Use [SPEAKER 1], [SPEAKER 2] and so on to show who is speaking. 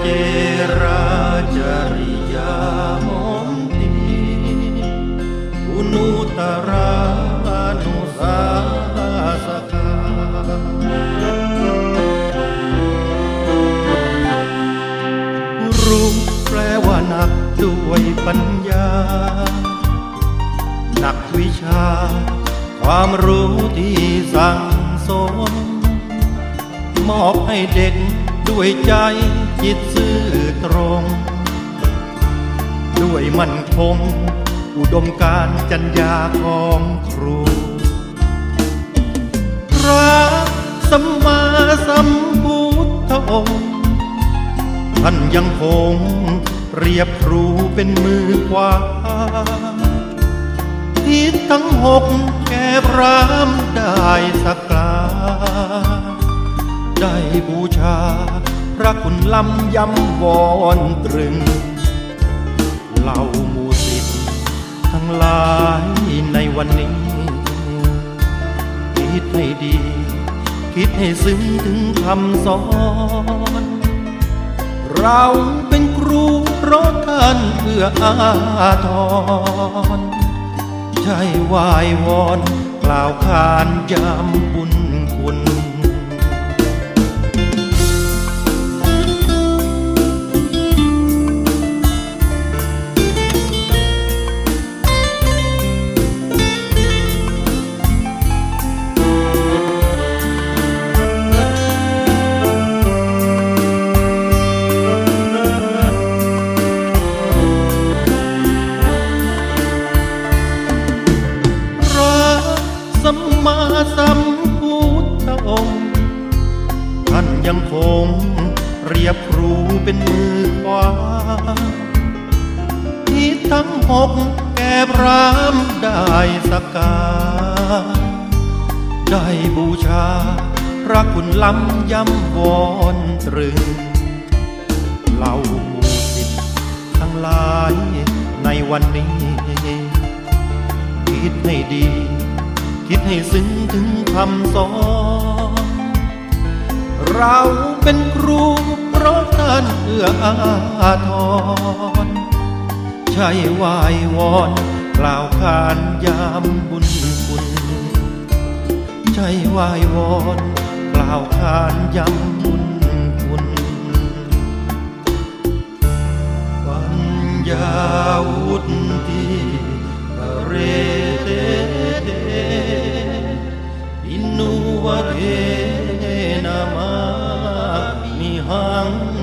[SPEAKER 1] เจราจริยามนตีอุนุตรานุสาสการู้แปลว่านักด้วยปัญญานักวิชา ความรู้ที่สั่งสม มอบให้เด็กด้วยใจ จิตซื่อตรง ด้วยมั่นคง อุดมการณ์จัญญาของครูพระสัมมาสัมพุทธองค์ ท่านยังคงเรียบครูเป็นมือขวาทิศทั้งหกแก่พรามได้สักกลาได้บูชา พระคุณล้ำย้ำวอนตรึงเหล่ามูสิททั้งหลายในวันนี้ คิดให้ดี คิดให้ซึ้งถึงคำสอน เราเป็นครูเพราะท่านเพื่ออาทรใช่วายวอนกล่าวขานยำบุญคุณ สัมพุทธองค์ ท่านยังคงเรียบครูเป็นมือขวาที่ทั้งหกแก่พรามได้สักการได้บูชา พระคุณล้ำย้ำวอนตรึงเหล่าหมู่สิทธิ์ทั้งหลายในวันนี้ คิดให้ดี คิดให้ซึ้งถึงคำสอน เราเป็นครูเพราะท่านเอื้ออาทรใช่วายวอนกล่าวขานยามบุญคุณใช่วายวอนกล่าวขานยามบุญ อิ